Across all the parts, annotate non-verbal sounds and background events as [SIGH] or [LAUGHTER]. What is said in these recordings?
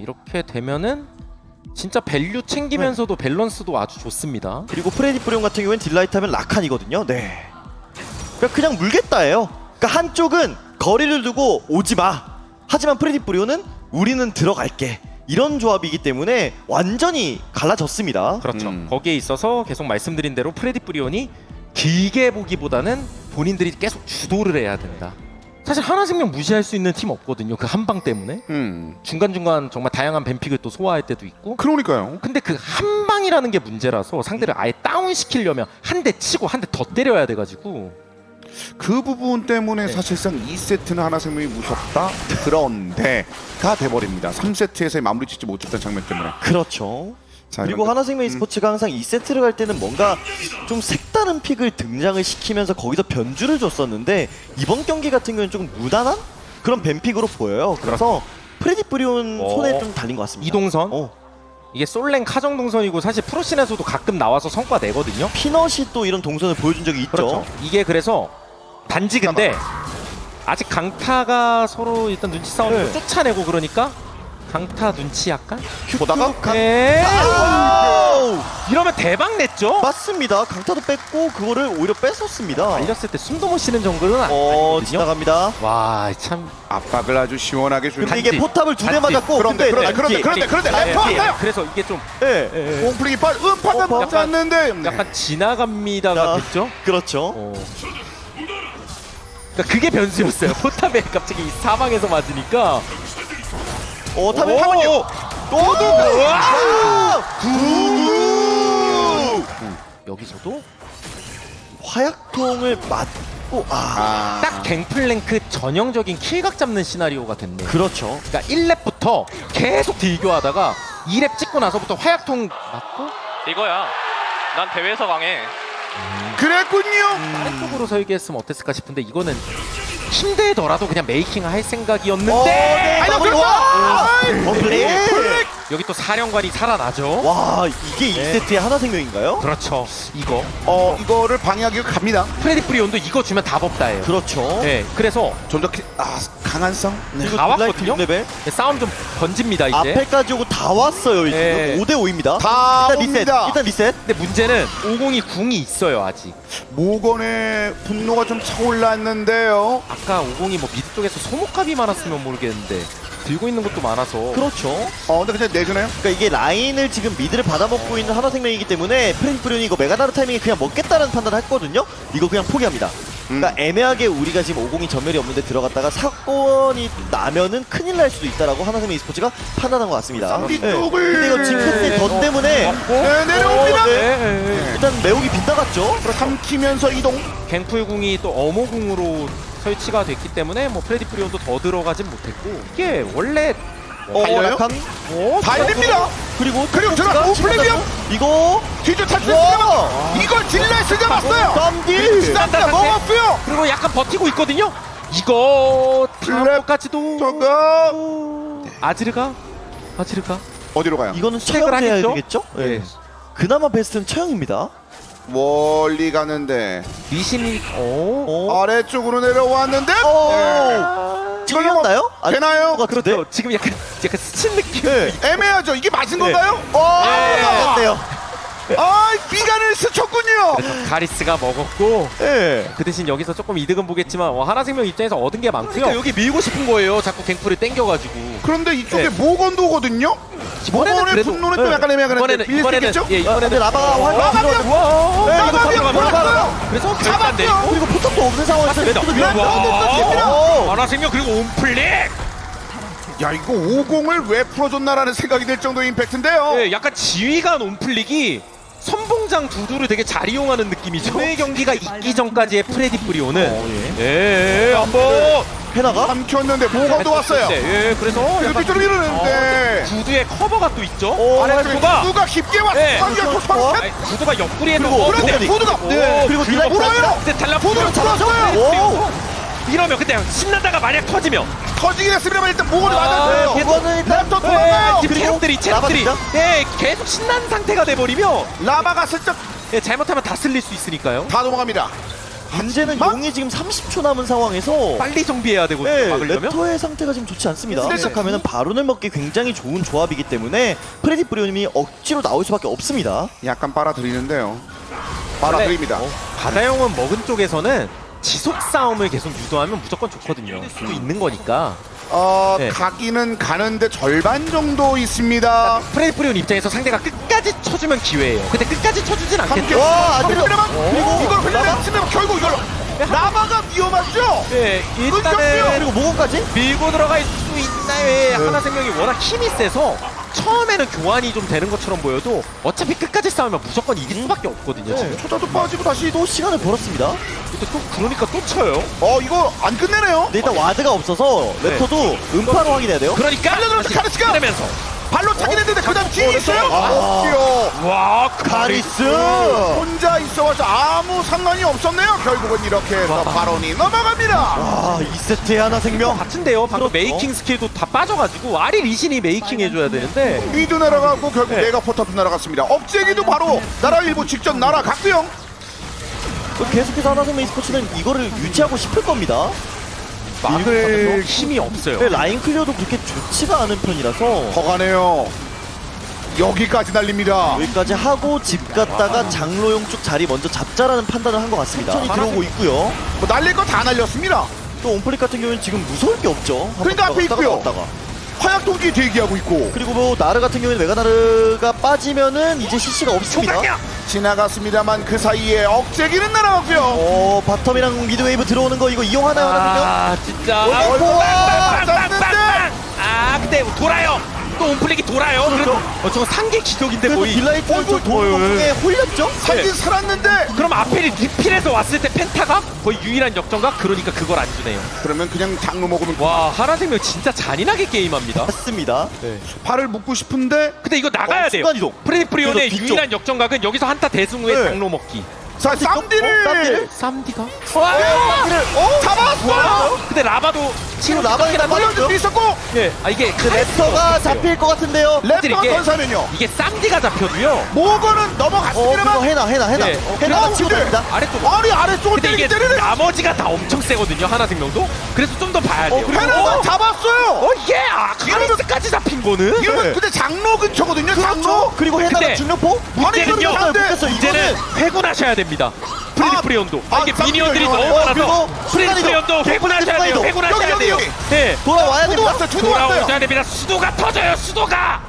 이렇게 되면은 진짜 밸류 챙기면서도 밸런스도 아주 좋습니다. 그리고 프레디 프리온 같은 경우엔 딜라이트 하면 라칸이거든요. 네. 그러니까 그냥 물겠다예요. 그러니까 한쪽은 거리를 두고 오지 마. 하지만 프레디 프리온은 우리는 들어갈게. 이런 조합이기 때문에 완전히 갈라졌습니다. 그렇죠. 음. 거기에 있어서 계속 말씀드린 대로 프레디 프리온이 길게 보기보다는 본인들이 계속 주도를 해야 된다. 사실 하나생명 무시할 수 있는 팀 없거든요. 그 한 방 때문에 음. 중간 중간 정말 다양한 뱀픽을 또 소화할 때도 있고. 그러니까요. 근데 그 한 방이라는 게 문제라서 상대를 아예 다운 시키려면 한 대 치고 한 대 더 때려야 돼가지고 그 부분 때문에 네. 사실상 2세트는 하나생명이 무섭다. 그런데가 돼버립니다. 3세트에서의 마무리 짓지 못했던 장면 때문에. 그렇죠. 자, 그리고 하나생명 e스포츠가 항상 2세트를 갈 때는 뭔가 좀 색다른 픽을 등장을 시키면서 거기서 변주를 줬었는데 이번 경기 같은 경우는 조금 무난한 그런 뱀픽으로 보여요. 그래서 프레디 프리온 어. 손에 좀 달린 것 같습니다. 이동선 어, 이게 솔랭 카정 동선이고 사실 프로씬에서도 가끔 나와서 성과 내거든요. 피넛이 또 이런 동선을 보여준 적이 있죠. 그렇죠. 이게 그래서 단지 근데 아직 강타가 서로 일단 눈치 싸움을 네. 쫓아내고 그러니까 강타 눈치 약간 보다가 가- 네. 아우! 이러면 대박 냈죠. 맞습니다. 강타도 뺐고 그거를 오히려 뺐었습니다. 알렸을 때 숨도 못 쉬는 정도는 아- 어, 아니거든요. 지나갑니다. 와 참 압박을 아주 시원하게 주는. 근데 이게 단지, 포탑을 두 대 단지. 맞았고 그런데 근데 그런데 그런데 네, 그런데 그런데 네, 래퍼 네. 왔어요. 그래서 이게 좀 네. 예, 예. 옹플링이 빨 음파가 어, 않는데. 네. 약간 지나갑니다가 자. 됐죠. 그렇죠. 어. 그러니까 그게 변수였어요. [LAUGHS] 포탑에 갑자기 사방에서 맞으니까 어, 탑에 오! 한번요. 또도 우와! 두. 여기서도 화약통을 맞고 아. 아. 딱 갱플랭크 전형적인 킬각 잡는 시나리오가 됐네. 요 그렇죠. 그러니까 1렙부터 계속 딜교하다가 2렙 찍고 나서부터 화약통 맞고 이거야. 난 대회에서 강해. 그랬군요. 다른 쪽으로 설계했으면 어땠을까 싶은데 이거는 힘들더라도 그냥 메이킹 할 생각이었는데 어, 네. 아니, 마무리 그렇죠. 와. 아이, 어플릭. 여기 또 사령관이 살아나죠. 와, 이게 네. 2세트의 하나 생명인가요? 그렇죠. 이거 어 이거를 방해하기 갑니다. 프레디 프리온도 이거 주면 답 없다예요. 그렇죠. 네, 그래서 좀더 아, 강한 성. 네. 그리고 다 왔거든요? 6레벨. 싸움 좀 번집니다 이제. 앞에까지 오고 다 왔어요, 이제. 네. 5대 5입니다. 다 일단 리셋. 옵니다. 일단 리셋. 근데 문제는 50이 궁이 있어요 아직. 모건의 분노가 좀 차올랐는데요. 아까 50이 뭐 미드 쪽에서 소모값이 많았으면 모르겠는데 들고 있는 것도 많아서. 그렇죠. 어 근데 그냥 내주네요. 그러니까 이게 라인을 지금 미드를 받아먹고 있는 하나생명이기 때문에 프렌즈 브리온이 이거 메가나르 타이밍에 그냥 먹겠다는 판단을 했거든요. 이거 그냥 포기합니다. 그러니까 애매하게 우리가 지금 50이 전멸이 없는데 들어갔다가 사건이 나면은 큰일 날 수도 있다라고 하나생명 e스포츠가 판단한 것 같습니다. 네. 쪽을- 근데 이거 징크스의 덧 때문에 네, 내려옵니다. 어, 네, 네. 네, 네. 일단 매혹이 빗나갔죠. 삼키면서 이동. 갱풀궁이 또 어모궁으로 설치가 됐기 때문에 뭐 프레디 프리온도 더 들어가진 못했고 이게 원래 어, 달려요? 약간 어, 달립니다. 그리고 그리고 들어가 탑스가 오플레비엄 이거 뒤쪽 탈출. 와! 이걸 딜라이스 잡았어요. 쌈디 쌈다 상태. 먹었고요. 그리고 약간 버티고 있거든요. 이거 다음 랩. 것까지도 저거 아지르가 아지르가 어디로 가요? 이거는 체크를 하겠죠? 되겠죠? 네. 네. 그나마 베스트는 처형입니다. 멀리 가는데 리신이 어 어? 아래쪽으로 내려왔는데 어? 찔렸나요? 안 되나요? 것 같은데? 그렇죠. 지금 약간 약간 스친 느낌. 네. 애매하죠. 이게 맞은 네. 건가요? 어, 네. 맞았네요. 아, 비간을 스쳤군요. 가리스가 먹었고 예. 그 대신 여기서 조금 이득은 보겠지만 와, 하나생명 입장에서 얻은 게 많고요. 여기 밀고 싶은 거예요. 자꾸 갱플을 땡겨가지고. 그런데 이쪽에 네. 모건도거든요. 모건의 그래도- 분노는 좀 네. 약간 애매하긴 한데 이번에는 빌릴 수 이번에는 있겠죠? 예 아, 근데 이번에는 라바가 어, 활 라바가 들어가- 와, 네, 라바가 이거 들어가- 들어가- 들어갔어요. 그래서 잡았고요. 결단 내리고 그리고 포탑도 없는 상황에서. 랩도 와. 하나생명 그리고 온플릭. 야, 이거 50을 왜 풀어줬나라는 생각이 들 정도의 임팩트인데요. 예, 약간 지휘관 온플릭이 선봉장 두두를 되게 잘 이용하는 느낌이죠. 오늘 경기가 있기 전까지의 프레디 프리오는 예, 예, 한번 해나가? 삼켰는데 모건도 왔어요. 예, 그래서 이거 약간 뒤쪽으로 밀어내는데 구두에 커버가 또 있죠. 오, 아래쪽에 구두가 누가 깊게 왔어. 네. 삼겹. 선택. 아니, 구두가 옆구리에서 그리고 어, 그런데 보드가 네, 그리고 물어요. 근데 달라 보드를 보드를 잡았어요. 오. 이러면 그때 신나다가 만약 터지면 터지긴 했습니다만 일단 아, 맞았어요. 계속- 이거는 일단 랩터 돌아가요. 예, 지금 그리고 체력들이 체력들이 라바 예, 계속 신난 상태가 돼버리면 라바가 슬쩍 예, 잘못하면 다 쓸릴 수 있으니까요. 다 넘어갑니다. 문제는 막- 용이 지금 30초 남은 상황에서 빨리 정비해야 되거든요. 네, 막으려면. 레토의 상태가 지금 좋지 않습니다. 네. 시작하면 바론을 먹기 굉장히 좋은 조합이기 때문에 프레디 브리오님이 억지로 나올 수밖에 없습니다. 약간 빨아들이는데요. 빨아들입니다. 바다영은 먹은 쪽에서는 지속 싸움을 계속 유도하면 무조건 좋거든요. 수도 있는 거니까. 어, 네. 가기는 가는데 절반 정도 있습니다. 프레디 프리온 입장에서 상대가 끝까지 쳐주면 기회예요. 근데 끝까지 쳐주진 않겠죠. 와, 안 그리고 들어. 그리고 이걸 흘려치면 결국 이걸 라바가 위험하죠. 네, 끊겼어요. 일단은 그리고 모건까지? 밀고 들어갈 수 있나요? 예, 하나 생명이 워낙 힘이 세서 처음에는 교환이 좀 되는 것처럼 보여도 어차피 끝까지 싸우면 무조건 이길 수밖에 없거든요. 지금. 초자도 빠지고 다시 또 시간을 벌었습니다. 근데 또 그러니까 또 쳐요. 어 이거 안 끝내네요. 근데 일단 와드가 없어서 레토도 음파로 확인해야 돼요. 그러니까 달려들어서 카르스가! 그러면서 발로 차긴 했는데 그 다음 뒤에 있어요. 아. 없지요. 와 카리스! 혼자 있어가지고 아무 상관이 없었네요. 결국은 이렇게 해서 발언이 넘어갑니다. 아, 2세트의 하나 생명. 같은데요. 방금 그렇죠. 메이킹 스킬도 다 빠져가지고 아리 리신이 메이킹 해줘야 되는데 위도 날아가고 결국 네. 내가 포탑도 날아갔습니다. 억제기도 바로 나라 일부 직전 날아갔고요. 계속해서 하나 생명 e스포츠는 이거를 유지하고 싶을 겁니다. 막을 힘이 없어요. 근데 라인 클리어도 그렇게 좋지가 않은 편이라서 더 가네요. 여기까지 날립니다. 여기까지 하고 집 갔다가 장로용 쪽 자리 먼저 잡자라는 판단을 한 것 같습니다. 천천히 들어오고 있고요. 뭐 날릴 거 다 날렸습니다. 또 온플릭 같은 경우는 지금 무서울 게 없죠. 그러니까 앞에 있고요. 나왔다가. 화약 동기 대기하고 있고 그리고 뭐 나르 같은 경우에는 메가나르가 빠지면은 이제 CC가 없습니다. 지나갔습니다만 그 사이에 억제기는 날아갔고요. 어 바텀이랑 미드웨이브 들어오는 거 이거 이용하나요 하나 아 진짜 어, 아, 와, 빵빵빵빵! 아 근데 돌아요. 또 온플릭이 돌아요. 그래도 어 저거 상계 기적인데 그래서 거의. 딜라이트 어이구, 쪽 도는. 공에 홀렸죠? 살긴 살았는데 그럼 앞에 리필해서 왔을 때 펜타가 거의 유일한 역전각 그러니까 그걸 안 주네요. 그러면 그냥 장로 먹으면 와 하나생명 진짜 잔인하게 게임합니다. 맞습니다. 팔을 묶고 싶은데 근데 이거 나가야 어, 돼요. 순간이동. 프레디프리온의 그래서 뒤쪽. 유일한 역전각은 여기서 한타 대승 후에 네. 장로 먹기. 자 어, 쌈디를 쌈디를? 쌈디가? 쌈디를 어? 잡았어요. 근데 라바도 지금 수 맞았죠? 있었고 예. 아 이게 그 레터가 잡힐 것 같은데요. 랩터가 이게- 건사면요. 이게 쌈디가 잡혀도요. 모거는 어 그거 넘어갔습니다만 해나 해나 해나 네. 어, 해나가 치고 근데- 됩니다. 아래쪽. 아니 아래쪽을 근데 이게 때리기 때리는 나머지가 다 엄청 세거든요. 하나 생명도. 그래서 좀 더 봐야 돼요. 어, 잡았어요. 어 이게 아 카리스까지 잡힌 거는. 이러면 네. 근데 장로 근처거든요. 장로. 그렇죠. 그리고 해나가 근데 중력포? 문제는요. 아니, 이거는 못했어. 이제는 이거는 회군하셔야 됩니다. 프레디프리온도. 아, 아, 이게 쌈디가 미니언들이 너무 어, 많아서 프레디프리온도 순간이동. 회군하셔야 돼요. 회군하셔야 돼요. 네. 돌아와야 저도 됩니다. 왔어요. 돌아오셔야 됩니다. 수도가 터져요. 수도가.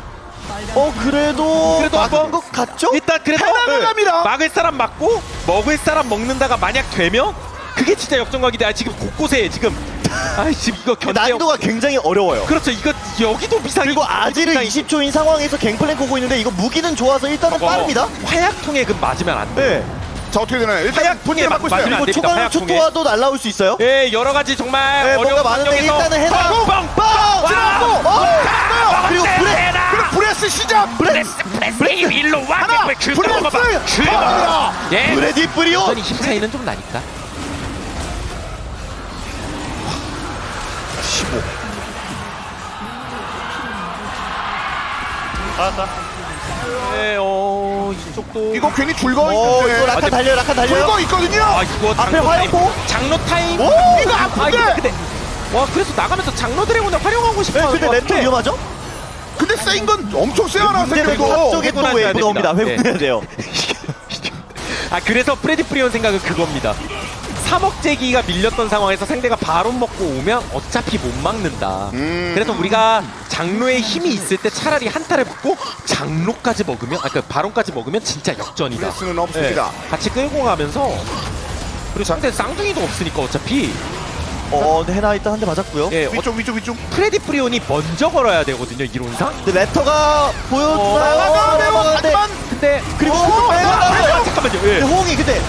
어 그래도 그래도 막은 것 같죠? 일단 그래도 네. 막을 사람 막고 먹을 사람 먹는다가 만약 되면 그게 진짜 역전각인데 아, 지금 곳곳에 지금 [LAUGHS] 아 지금 이거 견제 난이도가 굉장히 어려워요. 그렇죠 이거 여기도 비상이 그리고 아지르 20초인 상황에서 갱플랭 오고 있는데 이거 무기는 좋아서 일단은 저거 빠릅니다. 화약통에 그 맞으면 안 돼. 네. 자 어떻게 되나요? 일단 하약 본인이 맞고 있어요. 맞으면 안 그리고 됩니다, 초강. 초토화도 날라올 수 있어요. 예 여러 가지 정말 네, 어려운 뭔가 많은데 환경에서 일단은 해나. 뻥! 빵! 와! 어! 그리고 브레! 그럼 브레스 시작. 브레스 브레스 일로 와 하나, 그 브레스! 그 하나. 예 브레디. 여전히 힘 차이는 좀 나니까 15. 네, 어 이쪽도 이거 괜히 줄거 어 있는데. 라칸 달려요. 라칸 달려요. 줄거 있거든요. 아 이거 앞에 장로 타임 화염포? 장로 타임 오, 이거 아 아픈데. 이거 근데 와 그래서 나가면서 장로 드래곤을 활용하고 싶어 네, 하는 근데 것 같은데 위험하죠? 근데 세인 건 엄청 세하나 생각도. 앞쪽에 또 회군하셔야 웨이브가 옵니다. 됩니다. 회군해야 돼요. [LAUGHS] 아 그래서 프레디 프리온 생각은 그겁니다 3억 제기가 밀렸던 상황에서 상대가 바론 먹고 오면 어차피 못 막는다 음. 그래서 우리가 장로의 힘이 있을 때 차라리 한타를 붙고 장로까지 먹으면 아까 그러니까 바론까지 먹으면 진짜 역전이다 브레스는 없습니다. 네, 같이 끌고 가면서 그리고 상대 쌍둥이도 없으니까 어차피 어, 근데 해나 일단 한대 맞았고요. 예, 어, 위쪽 위쪽 위쪽. 프레디 프리온이 먼저 걸어야 되거든요 이론상 근데 레터가 보여주나요? 나가네요. 어, 네. 하지만 근데 그리고 어, 또 아, 해나가 잠깐만요 근데 예. 호응이 근데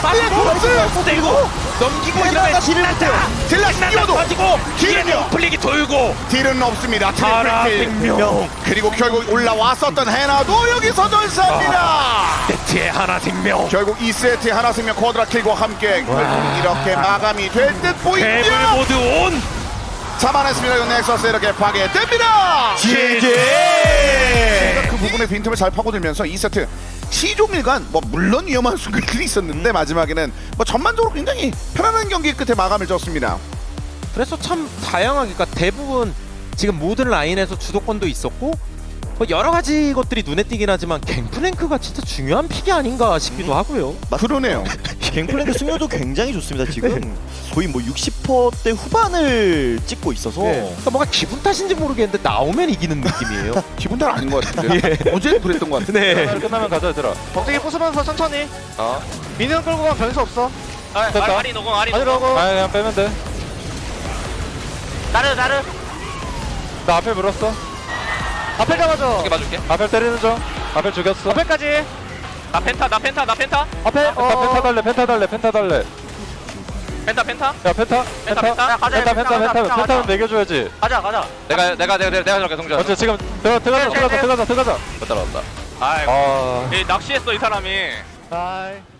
카리스의 크로스. 그리고 넘기고 해나가 이러면 딜을 못해요. 딜라 신난다 뛰어도 터지고 뒤에 딜은요? 플릭이 돌고 딜은 없습니다. 하나 트리플 킬. 생명 그리고 결국 올라왔었던 해나도 여기서 전사합니다. 세트의 하나 생명 결국 2세트 하나 생명 쿼드라 킬과 함께 결국 이렇게 마감이 될 듯. 괴물 모드 온 잡아냈습니다. 이건 넥서스 이렇게 파괴됩니다. GG! 그 부분에 빈틈을 잘 파고들면서 2세트 시종일관 뭐 물론 위험한 순간들이 있었는데 마지막에는 뭐 전반적으로 굉장히 편안한 경기 끝에 마감을 졌습니다. 그래서 참 다양하게 그러니까 대부분 지금 모든 라인에서 주도권도 있었고 뭐 여러 가지 것들이 눈에 띄긴 하지만 갱플랭크가 진짜 중요한 픽이 아닌가 싶기도 하고요. 그러네요. [LAUGHS] 갱플랭크 승률도 굉장히 좋습니다. 지금 거의 뭐 60%대 후반을 찍고 있어서 네. 그러니까 뭔가 기분 탓인지 모르겠는데 나오면 이기는 느낌이에요. [LAUGHS] 기분 탓 아닌 것 같은데. 어제 그랬던 것 같은데. 네. 끝나면 가자 얘들아 덕대기 부수면서 천천히. 어 미니언 끌고 가면 변수 없어. 아, 됐다. 아리 노공 아리 아니 노공 라고 아 그냥 빼면 돼나 나르 나르. 앞에 물었어 앞에 잡아줘. 이렇게 봐줄게 앞에 때리는 중 앞에 죽였어 앞에까지. 나 펜타 나 펜타 나 펜타. 앞에. 펜타 펜타 달래 펜타 달래 펜타 달래. 펜타 펜타? 야 펜타 펜타 펜타, 펜타. 펜타 펜타 펜타 펜타 펜타는 매겨줘야지. 가자 가자. 내가 내가 내가 내가 저렇게 동작 어째 지금 들어가 들어가자 네, 들어가자 네, 들어가자. 들어가자 못 따라왔다. 아이 아. 이 낚시했어 이 사람이. 아이.